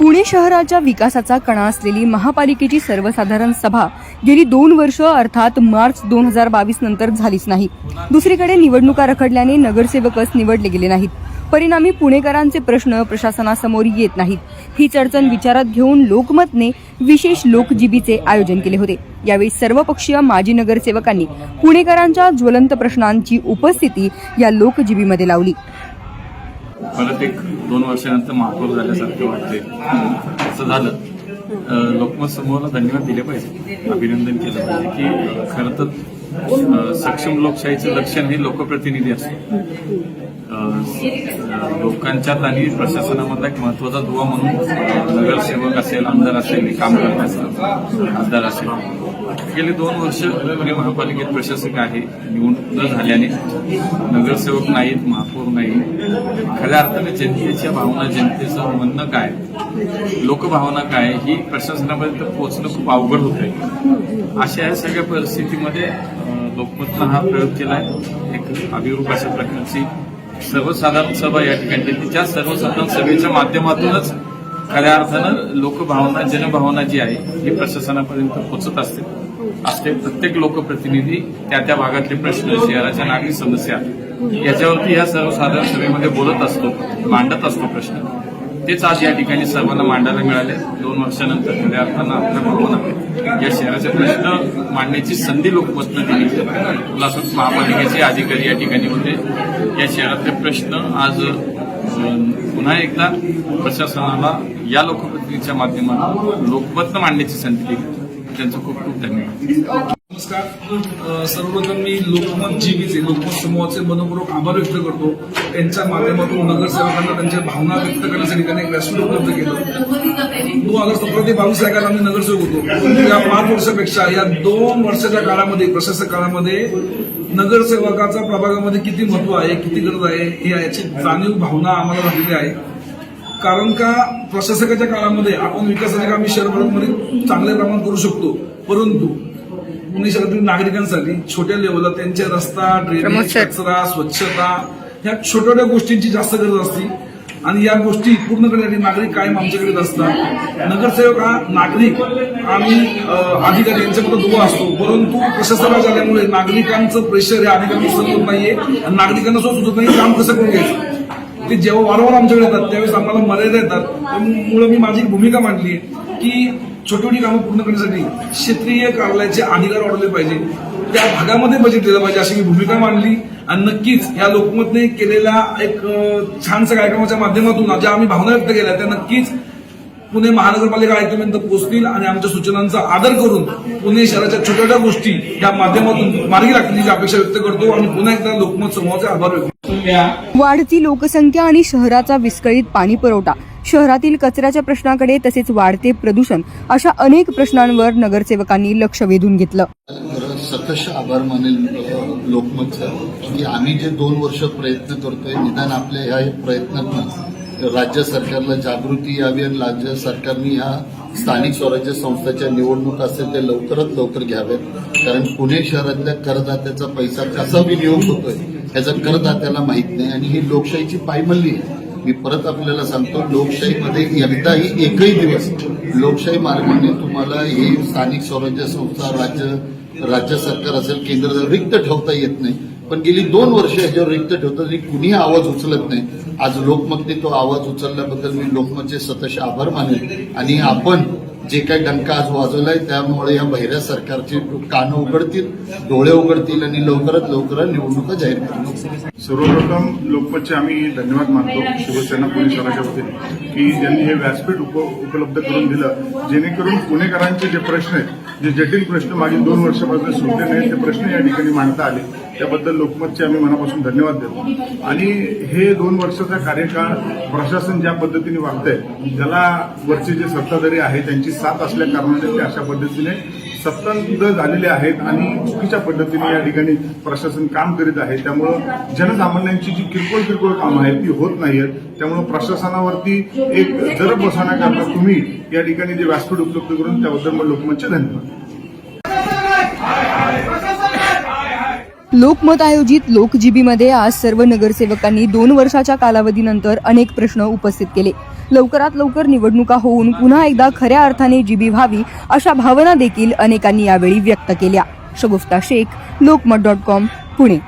पुणे शहराच्या विकासाचा कणा असलेली महापालिकेची सर्वसाधारण सभा गेली दोन वर्ष अर्थात मार्च दोन हजार बावीस नंतर झालीच नाही. दुसरीकडे निवडणुका रखडल्याने नगरसेवकच निवडले गेले नाहीत. परिणामी पुणेकरांचे प्रश्न प्रशासनासमोर येत नाहीत. ही चडचण विचारात घेऊन लोकमतने विशेष लोकजीबीचे आयोजन केले होते. यावेळी सर्वपक्षीय माजी नगरसेवकांनी पुणेकरांच्या ज्वलंत प्रश्नांची उपस्थिती या लोकजीबीमध्ये लावली. परत एक दोन वर्षानंतर महापौर झाल्यासारखं वाटते असं झालं. लोकमत समूहाला धन्यवाद दिले पाहिजे. अभिनंदन केलं पाहिजे की खरं तर सक्षम लोकशाहीचं लक्षण हे लोकप्रतिनिधी असतो. लोकांच्यात आणि प्रशासनामधला एक महत्त्वाचा दुवा म्हणून नगरसेवक असेल आमदार असेल काम करत असतात खासदार असेल. गेले दोन वर्ष पुणे महापालिकेत प्रशासक आहे निवडून न झाल्याने नगरसेवक नाहीत महापौर नाही. खऱ्या अर्थाने जनतेच्या भावना जनतेचं म्हणणं काय? लोकभावना काय? ही प्रशासनापर्यंत पोहोचणं खूप अवघड होत आहे अशा या सगळ्या परिस्थितीमध्ये लोकमतनं हा प्रयोग केलाय. एक अभिरूप अशा प्रकारची सर्वसाधारण सभा या ठिकाणी घेतली सर्वसाधारण सभेच्या माध्यमातूनच खऱ्या अर्थानं लोकभावना जनभावना जी आहे ही प्रशासनापर्यंत पोचत असते. असते. प्रत्येक लोकप्रतिनिधी त्या त्या भागातले प्रश्न शहराच्या नागरिक समस्या याच्यावरती या सर्वसाधारण सभेमध्ये बोलत असतो मांडत असतो प्रश्न. तेच आज या ठिकाणी सर्वांना मांडायला मिळाले. दोन वर्षानंतर खऱ्या अर्थानं आपल्या भावना या शहराचे प्रश्न मांडण्याची संधी लोकमतनं दिली उल्हासपूर महापालिकेचे अधिकारी या ठिकाणी होते. या शहरातले प्रश्न आज पुन्हा एकदा प्रशासनाला या लोकप्रतिनिधीच्या माध्यमातून लोकमतनं मांडण्याची संधी दिली. त्यांचं खूप खूप धन्यवाद. नमस्कार. सर्वप्रथम मी लोकमत जीवीचे लोकमत समूहाचे मनपूर्वक आभार व्यक्त करतो. त्यांच्या माध्यमातून नगरसेवकांना त्यांच्या भावना व्यक्त करण्यासाठी त्यांनी एक व्यासपीठ उपलब्ध केलं. दोन हजार सतरा ते बावीस या काळात आम्ही नगरसेवक होतो. या पाच वर्षापेक्षा या दोन वर्षाच्या काळामध्ये प्रशासक काळामध्ये नगरसेवकाचा प्रभागामध्ये किती महत्त्व आहे किती गरज आहे हे याची जाणीव भावना आम्हाला झालेली आहे. कारण का प्रशासकाच्या काळामध्ये आपण विकासाचे काम शहरभरामध्ये चांगल्या प्रमाणात करू शकतो. परंतु पुणे शहरातील नागरिकांसाठी छोट्या लेवलला त्यांचे रस्ता ड्रेनेज. कचरा स्वच्छता ह्या छोट्या छोट्या गोष्टींची जास्त गरज असते. आणि या गोष्टी पूर्ण करण्यासाठी नागरिक कायम आमच्याकडे असतात. नगरसेवक हा नागरिक आणि अधिकारी यांच्यामध्ये दुवा असतो. परंतु प्रशासनात झाल्यामुळे नागरिकांचं प्रेशर हे अधिकाऱ्यांना होत नाहीये. आणि नागरिकांना सुद्धा सुचत नाही काम कसं करून घ्यायचं. ते जेव्हा वारंवार आमच्याकडे येतात त्यावेळेस आम्हाला मर्यादा येतात. त्यामुळे मी माझी एक भूमिका मांडली आहे की छोटी छोटी कामं पूर्ण करण्यासाठी क्षेत्रीय कार्यालयाचे अधिकार वाढवले पाहिजे. त्या भागामध्ये बजेट दिलं पाहिजे अशी मी भूमिका मांडली. आणि नक्कीच या लोकमतने केलेल्या एक छानसा छानशा कार्यक्रमाच्या माध्यमातून ज्या आम्ही भावना व्यक्त केल्या त्या नक्कीच पुणे महानगरपालिका आयुक्तपर्यंत पोहोचतील आणि आमच्या सूचनांचा आदर करून पुणे शहराच्या छोट्या छोट्या गोष्टी या माध्यमातून मार्गी लागतील याची अपेक्षा व्यक्त करतो आणि पुन्हा एकदा लोकमत समूहाचे आभार व्यक्त करतो. वाढती लोकसंख्या आणि शहराचा विस्कळीत पाणी पुरवठा शहरातील कचऱ्याच्या प्रश्नाकडे तसेच वाढते प्रदूषण अशा अनेक प्रश्नांवर नगरसेवकांनी लक्ष वेधून घेतलं. खरं सतश आभार मानेल लोकमत लोकमतचा की आम्ही जे दोन वर्ष प्रयत्न करतोय निदान आपल्या ह्या प्रयत्नातून राज्य सरकारला जागृती यावी आणि राज्य सरकारने ह्या स्थानिक स्वराज्य संस्थेच्या निवडणूक असेल ते लवकरात लवकर घ्याव्यात कारण पुणे शहरातल्या करदात्याचा पैसा कसा विनियोग होतोय याचा करदात्याला माहीत नाही आणि ही लोकशाहीची पायमल्ली आहे. मी परत आपल्याला सांगतो लोकशाहीमध्ये एकदाही एकही दिवस लोकशाही मार्गाने तुम्हाला हे स्थानिक स्वराज्य संस्था राज्य राज्य सरकार असेल केंद्र रिक्त ठेवता येत नाही पण गेली दोन वर्ष ह्याच्यावर रिक्त ठेवतात आणि कुणी आवाज उचलत नाही. आज लोकमतने तो आवाज उचलल्याबद्दल मी लोकमतचे सतश आभार मानेल आणि आपण जे काही डंका आज वाजवलाय त्यामुळे या बहिऱ्या सरकारची कानं उघडतील डोळे उघडतील आणि लवकरात लवकर निवडणुका जाहीर करतील. सर्वप्रथम लोकमतचे आम्ही धन्यवाद मानतो शिवसेना पुणे शहराच्या वतीने की ज्यांनी हे व्यासपीठ उप उपलब्ध करून दिलं जेणेकरून पुणेकरांचे जे प्रश्न आहेत जे जटिल प्रश्न मागील दोन वर्षापासून सुटले नाहीत ते प्रश्न या ठिकाणी मांडता आले. त्याबद्दल लोकमतचे आम्ही मनापासून धन्यवाद देतो. आणि हे दोन वर्षाचा कार्यकाळ प्रशासन ज्या पद्धतीने वागतंय त्याला वरचे जे सत्ताधारी आहेत त्यांची साथ असल्या कारणाने ते अशा पद्धतीने सत्तांत झालेले आहेत आणि चुकीच्या पद्धतीने या ठिकाणी प्रशासन काम करीत आहे. त्यामुळं जनसामान्यांची जी किरकोळ किरकोळ कामं आहेत ती होत नाहीत त्यामुळं प्रशासनावरती एक जरब बसवण्याकरता तुम्ही या ठिकाणी जे व्यासपीठ उपलब्ध करून त्याबद्दल मग लोकमतचे धन्यवाद. लोकमत आयोजित लोकजीबीमध्ये आज सर्व नगरसेवकांनी दोन वर्षाच्या कालावधीनंतर अनेक प्रश्न उपस्थित केले. लवकरात लवकर निवडणुका होऊन पुन्हा एकदा खऱ्या अर्थाने जीबी व्हावी अशा भावना देखील अनेकांनी यावेळी व्यक्त केल्या. Shagufta Shaikh Lokmat dot com Pune.